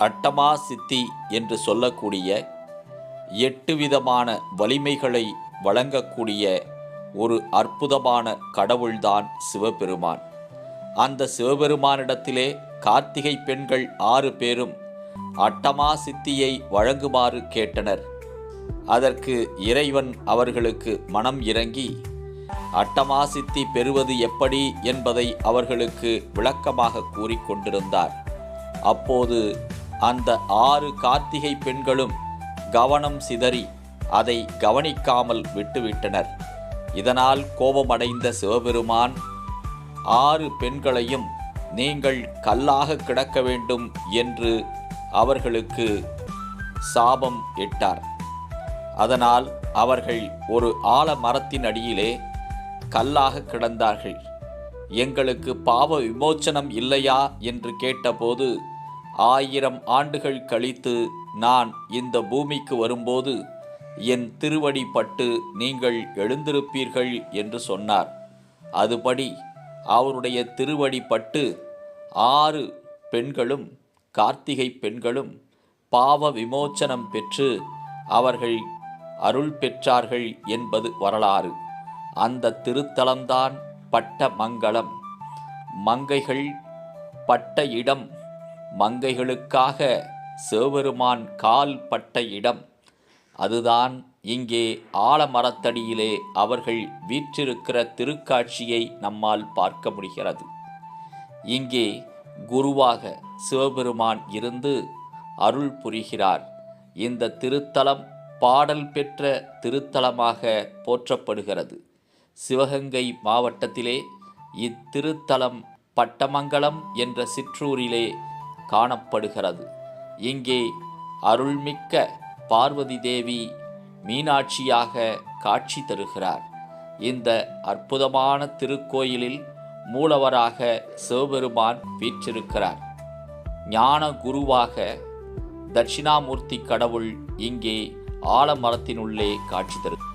அட்டமா சித்தி என்று சொல்லக்கூடிய எட்டு விதமான வலிமைகளை வழங்கக்கூடிய ஒரு அற்புதமான கடவுள்தான் சிவபெருமான். அந்த சிவபெருமானிடத்திலே கார்த்திகை பெண்கள் ஆறு பேரும் அட்டமா சித்தியை வழங்குமாறு கேட்டனர். அதற்கு இறைவன் அவர்களுக்கு மனம் இறங்கி அட்டமா சித்தி பெறுவது எப்படி என்பதை அவர்களுக்கு விளக்கமாக கூறிக்கொண்டிருந்தார் அப்போது அந்த ஆறு கார்த்திகை பெண்களும் கவனம் சிதறி அதை கவனிக்காமல் விட்டுவிட்டனர். இதனால் கோபமடைந்த சிவபெருமான் ஆறு பெண்களையும் நீங்கள் கல்லாக கிடக்க வேண்டும் என்று அவர்களுக்கு சாபம் இட்டார் அதனால் அவர்கள் ஒரு ஆலமரத்தின் அடியிலே கல்லாக கிடந்தார்கள். எங்களுக்கு பாவ விமோச்சனம் இல்லையா? என்று கேட்டபோது ஆயிரம் ஆண்டுகள் கழித்து நான் இந்த பூமிக்கு வரும்போது என் திருவடி பட்டு நீங்கள் எழுந்திருப்பீர்கள் என்று சொன்னார். அதுபடி அவருடைய திருவடி பட்டு ஆறு பெண்களும் கார்த்திகை பெண்களும் பாவ விமோச்சனம் பெற்று அவர்கள் அருள் பெற்றார்கள் என்பது வரலாறு. அந்த திருத்தலம்தான் பட்ட மங்களம் மங்கைகள் பட்ட இடம் மங்கைகளுக்காக சிவபெருமான் கால் பட்ட இடம். அதுதான் இங்கே ஆலமரத்தடியிலே அவர்கள் வீற்றிருக்கிற திருக்காட்சியை நம்மால் பார்க்க முடிகிறது. இங்கே குருவாக சிவபெருமான் இருந்து அருள் புரிகிறார். இந்த திருத்தலம் பாடல் பெற்ற திருத்தலமாக போற்றப்படுகிறது. சிவகங்கை மாவட்டத்திலே இத்திருத்தலம் பட்டமங்கலம் என்ற சிற்றூரிலே காணப்படுகிறது. இங்கே அருள்மிக்க பார்வதி தேவி மீனாட்சியாக காட்சி தருகிறார். இந்த அற்புதமான திருக்கோயிலில் மூலவராக சிவபெருமான் வீற்றிருக்கிறார். ஞான குருவாக தட்சிணாமூர்த்தி கடவுள் இங்கே ஆலமரத்தினுள்ளே காட்சி தருகிறார்